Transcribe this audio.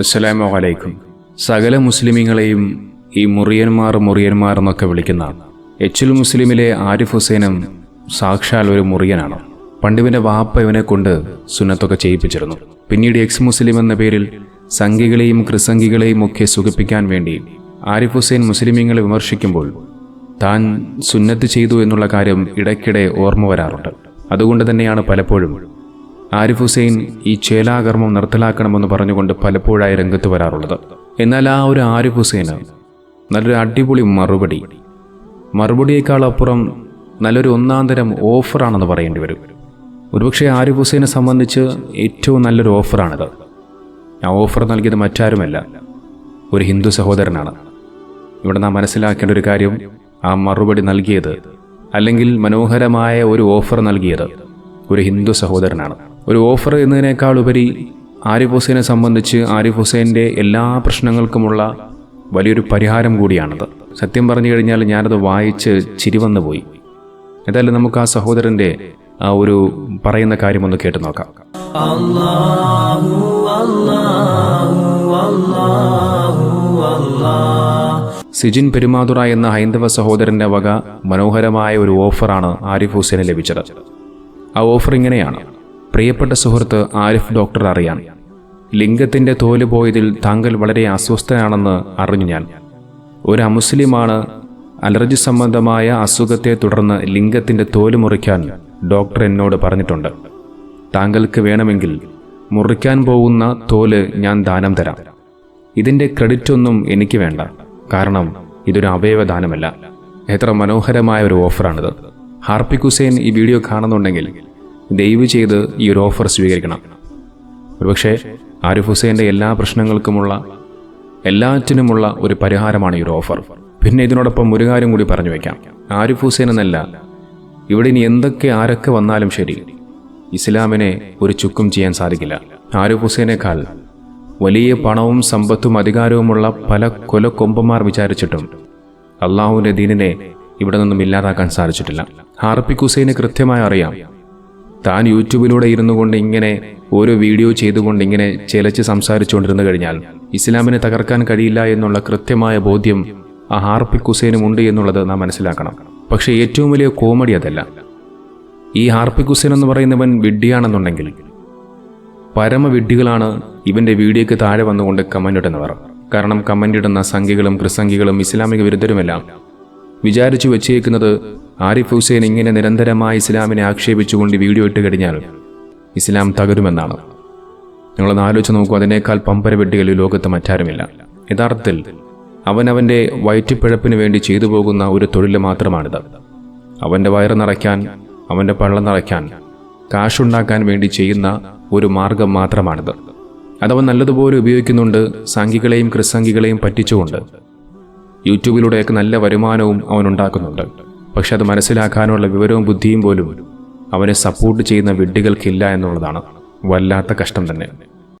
അസ്സലാമു അലൈക്കും. സകല മുസ്ലിമീങ്ങളെയും ഈ മുറിയന്മാർ മുറിയന്മാർ എന്നൊക്കെ വിളിക്കുന്ന എച്ചുൽ മുസ്ലിമിലെ ആരിഫ് ഹുസൈനും സാക്ഷാൽ ഒരു മുറിയനാണ്. പണ്ടിവന്റെ വാപ്പ ഇവനെ കൊണ്ട് സുന്നത്തൊക്കെ ചെയ്യിപ്പിച്ചിരുന്നു. പിന്നീട് എക്സ് മുസ്ലിം എന്ന പേരിൽ സംഘികളെയും ക്രിസംഘികളെയും ഒക്കെ സുഖിപ്പിക്കാൻ വേണ്ടി ആരിഫ് ഹുസൈൻ മുസ്ലിമീങ്ങളെ വിമർശിക്കുമ്പോൾ താൻ സുന്നത്ത് ചെയ്തു എന്നുള്ള കാര്യം ഇടയ്ക്കിടെ ഓർമ്മ വരാറുണ്ട്. അതുകൊണ്ട് തന്നെയാണ് പലപ്പോഴും ആരിഫ് ഹുസൈൻ ഈ ചേലാകർമ്മം നിർത്തലാക്കണമെന്ന് പറഞ്ഞുകൊണ്ട് പലപ്പോഴായി രംഗത്ത് വരാറുള്ളത്. എന്നാൽ ആ ഒരു ആരിഫ് ഹുസൈന് നല്ലൊരു അടിപൊളി മറുപടി മറുപടിയേക്കാൾ അപ്പുറം നല്ലൊരു ഒന്നാം തരം ഓഫറാണെന്ന് പറയേണ്ടി വരും. ഒരുപക്ഷെ ആരിഫ് ഹുസൈനെ സംബന്ധിച്ച് ഏറ്റവും നല്ലൊരു ഓഫറാണിത്. ആ ഓഫർ നൽകിയത് മറ്റാരുമല്ല ഒരു ഹിന്ദു സഹോദരനാണ്. ഇവിടെ നാം മനസ്സിലാക്കേണ്ട ഒരു കാര്യം ആ മറുപടി നൽകിയത് അല്ലെങ്കിൽ മനോഹരമായ ഒരു ഓഫർ നൽകിയത് ഒരു ഹിന്ദു സഹോദരനാണ്. ഒരു ഓഫർ എന്നതിനേക്കാൾ ഉപരി ആരിഫ് ഹുസൈനെ സംബന്ധിച്ച് ആരിഫ് ഹുസൈന്റെ എല്ലാ പ്രശ്നങ്ങൾക്കുമുള്ള വലിയൊരു പരിഹാരം കൂടിയാണത്. സത്യം പറഞ്ഞു കഴിഞ്ഞാൽ ഞാനത് വായിച്ച് ചിരിവന്നു പോയി. ഏതായാലും നമുക്ക് ആ സഹോദരന്റെ ആ ഒരു പറയുന്ന കാര്യം ഒന്ന് കേട്ടു നോക്കാം. അല്ലാഹു അല്ലാഹു അല്ലാഹു അല്ലാഹു. സിജിൻ പെരുമാതുറ എന്ന ഹൈന്ദവ സഹോദരന്റെ വക മനോഹരമായ ഒരു ഓഫറാണ് ആരിഫ് ഹുസൈന് ലഭിച്ചത്. ആ ഓഫർ ഇങ്ങനെയാണ്. പ്രിയപ്പെട്ട സുഹൃത്ത് ആരിഫ് ഡോക്ടർ അറിയാം. ലിംഗത്തിന്റെ തോൽ പോയതിൽ താങ്കൾ വളരെ അസ്വസ്ഥനാണെന്ന് അറിഞ്ഞു ഞാൻ. ഒരു അമുസ്ലിമാണ് അലർജി സംബന്ധമായ അസുഖത്തെ തുടർന്ന് ലിംഗത്തിന്റെ തോൽ മുറിക്കാൻ ഡോക്ടർ എന്നോട് പറഞ്ഞിട്ടുണ്ട്. താങ്കൾക്ക് വേണമെങ്കിൽ മുറിക്കാൻ പോകുന്ന തോൽ ഞാൻ ദാനം തരാം. ഇതിന്റെ ക്രെഡിറ്റ് ഒന്നും എനിക്ക് വേണ്ട. കാരണം ഇതൊരു അവയവദാനമല്ല എത്ര മനോഹരമായ ഒരു ഓഫറാണിത്. ഹാർപ്പിക് ഹുസൈൻ ഈ വീഡിയോ കാണുന്നുണ്ടെങ്കിൽ ദയവ് ചെയ്ത് ഈ ഒരു ഓഫർ സ്വീകരിക്കണം. ഒരുപക്ഷെ ആരിഫ് ഹുസൈന്റെ എല്ലാ പ്രശ്നങ്ങൾക്കുമുള്ള എല്ലാറ്റിനുമുള്ള ഒരു പരിഹാരമാണ് ഈ ഒരു ഓഫർ പിന്നെ ഇതിനോടൊപ്പം ഒരു കാര്യം കൂടി പറഞ്ഞു വയ്ക്കാം ആരിഫ് ഹുസൈൻ എന്നല്ല ഇവിടെ ഇനി എന്തൊക്കെ ആരൊക്കെ വന്നാലും ശരി ഇസ്ലാമിനെ ഒരു ചുക്കും ചെയ്യാൻ സാധിക്കില്ല. ആരിഫ് ഹുസൈനേക്കാൾ വലിയ പണവും സമ്പത്തും അധികാരവുമുള്ള പല കൊലക്കൊമ്പന്മാർ വിചാരിച്ചിട്ടും അള്ളാഹുവിന്റെ ദീനിനെ ഇവിടെ നിന്നും ഇല്ലാതാക്കാൻ സാധിച്ചിട്ടില്ല. ഹാർപ്പിക് ഹുസൈന് കൃത്യമായി അറിയാം താൻ യൂട്യൂബിലൂടെ ഇരുന്നു കൊണ്ട് ഇങ്ങനെ ഓരോ വീഡിയോ ചെയ്തുകൊണ്ട് ഇങ്ങനെ ചിലച്ച് സംസാരിച്ചുകൊണ്ടിരുന്നു കഴിഞ്ഞാൽ ഇസ്ലാമിനെ തകർക്കാൻ കഴിയില്ല എന്നുള്ള കൃത്യമായ ബോധ്യം ആ ഹാർപ്പിക് ഹുസൈനും ഉണ്ട് എന്നുള്ളത് നാം മനസ്സിലാക്കണം. പക്ഷേ ഏറ്റവും വലിയ കോമഡി അതല്ല. ഈ ഹാർപ്പിക് ഹുസൈൻ എന്ന് പറയുന്നവൻ വിഡ്ഢിയാണെന്നുണ്ടെങ്കിൽ പരമവിഡ്ഢികളാണ് ഇവന്റെ വീഡിയോയ്ക്ക് താഴെ വന്നുകൊണ്ട് കമന്റ് ഇടുന്നവർ. കാരണം കമന്റ് ഇടുന്ന സംഖ്യകളും ക്രിസംഖ്യകളും ഇസ്ലാമിക വിരുദ്ധരുമെല്ലാം വിചാരിച്ചു വെച്ചേക്കുന്നത് ആരിഫ് ഹുസൈൻ ഇങ്ങനെ നിരന്തരമായി ഇസ്ലാമിനെ ആക്ഷേപിച്ചുകൊണ്ട് വീഡിയോ ഇട്ട് കഴിഞ്ഞാൽ ഇസ്ലാം തകരുമെന്നാണ്. നിങ്ങളൊന്ന് ആലോചിച്ച് നോക്കൂ അതിനേക്കാൾ പമ്പര വെട്ടികൾ ലോകത്ത് മറ്റാരുമില്ല. യഥാർത്ഥത്തിൽ അവനവന്റെ വയറ്റിപ്പിഴപ്പിന് വേണ്ടി ചെയ്തു പോകുന്ന ഒരു തൊഴിൽ മാത്രമാണിത്. അവന്റെ വയറ് നിറയ്ക്കാൻ അവന്റെ പള്ളം നിറയ്ക്കാൻ കാശുണ്ടാക്കാൻ വേണ്ടി ചെയ്യുന്ന ഒരു മാർഗം മാത്രമാണിത്. അതവൻ നല്ലതുപോലെ ഉപയോഗിക്കുന്നുണ്ട് സംഘികളെയും ക്രിസംഘികളെയും പറ്റിച്ചുകൊണ്ട്. യൂട്യൂബിലൂടെയൊക്കെ നല്ല വരുമാനവും അവൻ ഉണ്ടാക്കുന്നുണ്ട്. പക്ഷെ അത് മനസ്സിലാക്കാനുള്ള വിവരവും ബുദ്ധിയും പോലും അവനെ സപ്പോർട്ട് ചെയ്യുന്ന വിഡ്ഢികൾക്കില്ല എന്നുള്ളതാണ് വല്ലാത്ത കഷ്ടം തന്നെ.